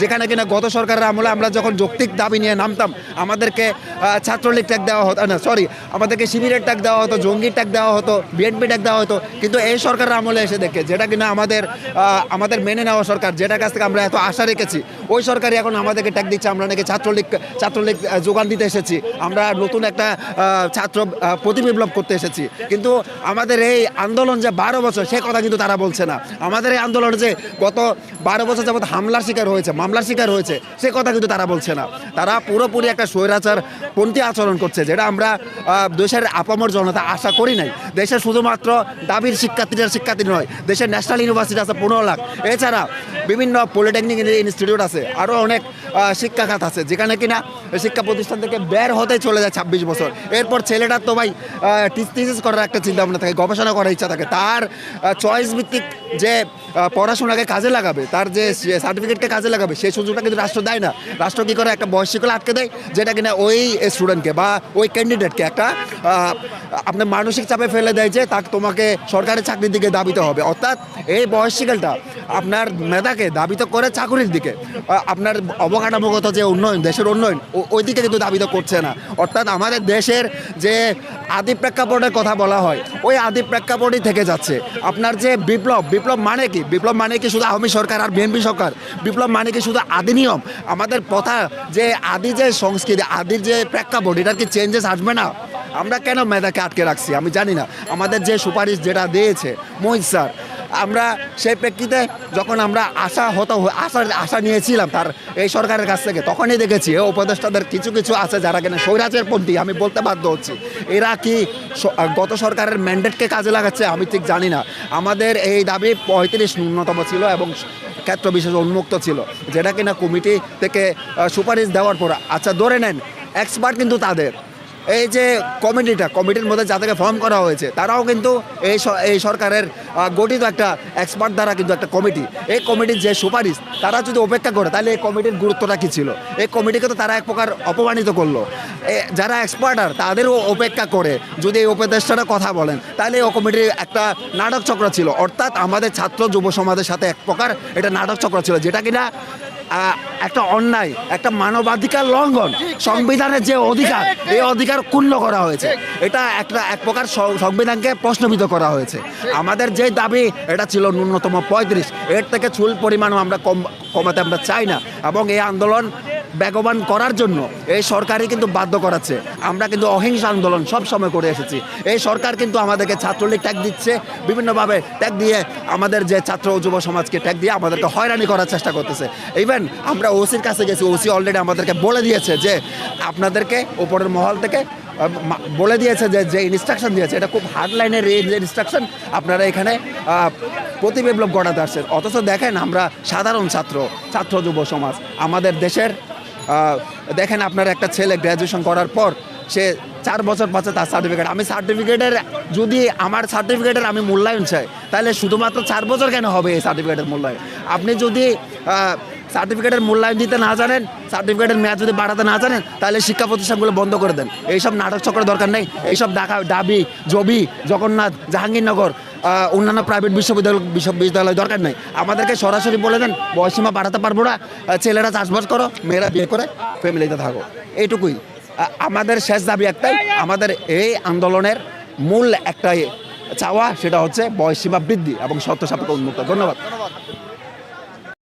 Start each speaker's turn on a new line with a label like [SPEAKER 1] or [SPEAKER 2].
[SPEAKER 1] যেখানে কিনা গত সরকারের আমলে আমরা যখন যৌক্তিক দাবি নিয়ে নামতাম, আমাদেরকে ছাত্রলীগ ট্যাগ দেওয়া হতো, না সরি আমাদেরকে শিবিরের ট্যাগ দেওয়া হতো, জঙ্গির ট্যাগ দেওয়া হতো বিএনপি ট্যাগ দেওয়া হতো, কিন্তু এই সরকারের আমলে এসে দেখে, যেটা কিনা আমাদের আমাদের মেনে নেওয়া সরকার, যেটার কাছ থেকে আমরা এত আশা রেখেছি, ওই সরকারই এখন আমাদেরকে ট্যাগ দিচ্ছে, আমরা নাকি ছাত্রলীগ ছাত্রলীগ যোগান দিতে এসেছি, আমরা নতুন একটা ছাত্র প্রতিবিপ্লব করতে এসেছি, কিন্তু আমাদের এই আন্দোলন যে বারো বছর, সে কথা কিন্তু তারা বলছে না। আমাদের এই আন্দোলন যে গত বারো বছর যাবত হামলার শিকার হয়েছে মামলার শিকার হয়েছে সে কথা কিন্তু তারা বলছে না। তারা পুরোপুরি একটা স্বৈরাচার পন্থী আচরণ করছে যেটা আমরা দেশের আপামর জনতা আশা করি নাই। দেশের শুধুমাত্র দাবির শিক্ষার্থীদের শিক্ষার্থী নয় দেশের ন্যাশনাল ইউনিভার্সিটি আছে পনেরো লাখ। এছাড়া বিভিন্ন পলিটেকনিক ইনস্টিটিউট আছে আরও অনেক আহ, শিক্ষা খাত আছে যেখানে কিনা শিক্ষা প্রতিষ্ঠান থেকে বের হতে চলে যায় ছাব্বিশ বছর। এরপর ছেলেটার তো ভাই থিসিস করার একটা চিন্তা ভাবনা থাকে গবেষণা করার ইচ্ছা থাকে। তার চয়েস ভিত্তিক যে পড়াশোনাকে কাজে লাগাবে, তার যে সার্টিফিকেটকে কাজে লাগাবে, সেই সুযোগটা কিন্তু রাষ্ট্র দেয় না। রাষ্ট্র কী করে? একটা বয়সিকলে আটকে দেয়, যেটা কিনা ওই স্টুডেন্টকে বা ওই ক্যান্ডিডেটকে একটা আপনার মানসিক চাপে ফেলে দেয় যে তাকে তোমাকে সরকারি চাকরির দিকে দাবিতে হবে। অর্থাৎ এই বয়সিকালটা আপনার মেধাকে দাবিত করে চাকরির দিকে। আপনার অবকাঠামোগত যে উন্নয়ন, দেশের উন্নয়ন ওই দিকে কিন্তু দাবিত করছে না। অর্থাৎ আমাদের দেশের যে আদি প্রেক্ষাপটের কথা বলা হয়। ওই আদি প্রেক্ষাপটই থেকে যাচ্ছে। আপনার যে বিপ্লব বিপ্লব মানে কি? বিপ্লব মানে কি শুধু আওয়ামী সরকার আর বিএনপি সরকার? বিপ্লব মানে কি শুধু আদি নিয়ম? আমাদের প্রথা যে আদি যে সংস্কৃতি, আদির যে প্রেক্ষাপট, এটার কি চেঞ্জেস আসবে না? আমরা কেন মেধাকে আটকে রাখছি? আমি জানি না। আমাদের যে সুপারিশ যেটা দিয়েছে মোহিত স্যার আমরা সেই প্রেক্ষিতে যখন আমরা আশা হতো, আশার আশা নিয়েছিলাম তার এই সরকারের কাছ থেকে, তখনই দেখেছি উপদেষ্টাদের কিছু কিছু আছে যারা কিনা স্বৈরাজের পন্থী, আমি বলতে বাধ্য হচ্ছি। এরা কি গত সরকারের ম্যান্ডেটকে কাজে লাগাচ্ছে, আমি ঠিক জানি না। আমাদের এই দাবি পঁয়ত্রিশ ন্যূনতম ছিল এবং ক্ষেত্র বিশেষ উন্মুক্ত ছিল, যেটা কিনা কমিটি থেকে সুপারিশ দেওয়ার পর আচ্ছা ধরে নেন এক্সপার্ট কিন্তু তাদের। এই যে কমিটিটা, কমিটির মধ্যে যাদেরকে ফর্ম করা হয়েছে, তারাও কিন্তু এই এই সরকারের গঠিত একটা এক্সপার্ট দ্বারা কিন্তু একটা কমিটি। এই কমিটির যে সুপারিশ, তারা যদি অপেক্ষা করে, তাহলে এই কমিটির গুরুত্বটা কী ছিল? এই কমিটিকে তো তারা এক প্রকার অপমানিত করল। যারা এক্সপার্ট আর, তাদেরও অপেক্ষা করে, যদি এই উপদেষ্টারা কথা বলেন, তাহলে এই কমিটির একটা নাটক চক্র ছিল। অর্থাৎ আমাদের ছাত্র যুব সমাজের সাথে এক প্রকার এটা নাটক চক্র ছিল, যেটা কিনা একটা অন্যায়, একটা মানবাধিকার লঙ্ঘন সংবিধানের যে অধিকার, এই অধিকার ক্ষুণ্ণ করা হয়েছে। এটা একটা এক প্রকার সংবিধানকে প্রশ্নবিদ্ধ করা হয়েছে। আমাদের যে দাবি, এটা ছিল ন্যূনতম পঁয়ত্রিশ। এর থেকে চুল পরিমাণও আমরা কম কমাতে আমরা চাই না। এবং এই আন্দোলন বেগবান করার জন্য এই সরকারই কিন্তু বাধ্য করাচ্ছে। আমরা কিন্তু অহিংসা আন্দোলন সব সময় করে এসেছি। এই সরকার কিন্তু আমাদেরকে ছাত্রলীগ ট্যাগ দিচ্ছে, বিভিন্নভাবে ট্যাগ দিয়ে আমাদের যে ছাত্র যুব সমাজকে ট্যাগ দিয়ে আমাদেরকে হয়রানি করার চেষ্টা করতেছে। ইভেন আমরা ওসির কাছে গেছি, ওসি অলরেডি আমাদেরকে বলে দিয়েছে যে আপনাদেরকে ওপরের মহল থেকে বলে দিয়েছে যে যে ইনস্ট্রাকশন দিয়েছে, এটা খুব হার্ড লাইনের ইনস্ট্রাকশন আপনারা এখানে প্রতিবিপ্লব ঘটাতে আসছেন। অথচ দেখেন আমরা সাধারণ ছাত্র ছাত্র যুব সমাজ, আমাদের দেশের দেখেন আপনার একটা ছেলে গ্র্যাজুয়েশন করার পর সে চার বছর পাচ্ছে তার সার্টিফিকেট আমি সার্টিফিকেটের যদি আমার সার্টিফিকেটের আমি মূল্যায়ন চাই, তাহলে শুধুমাত্র চার বছর কেন হবে এই সার্টিফিকেটের মূল্যায়ন? আপনি যদি সার্টিফিকেটের মূল্যায়ন দিতে না জানেন সার্টিফিকেটের মেয়াদ যদি বাড়াতে না জানেন, তাহলে শিক্ষা প্রতিষ্ঠানগুলো বন্ধ করে দেন। এইসব নাটক চক্রের দরকার নেই। এইসব ডাকা ডাবি, জবি, জগন্নাথ, জাহাঙ্গীরনগর অন্যান্য প্রাইভেট বিশ্ববিদ্যালয় বিশ্ববিদ্যালয় দরকার নেই। আমাদেরকে সরাসরি বলে দেন, বয়সীমা বাড়াতে পারব না। ছেলেরা চাষবাস করো, মেয়েরা বিয়ে করে ফ্যামিলিতে থাকো। এইটুকুই। আমাদের শেষ দাবি একটাই, আমাদের এই আন্দোলনের মূল একটাই চাওয়া, সেটা হচ্ছে বয়সীমা বৃদ্ধি এবং শর্ত সাপেক্ষ উন্মুক্ত। ধন্যবাদ।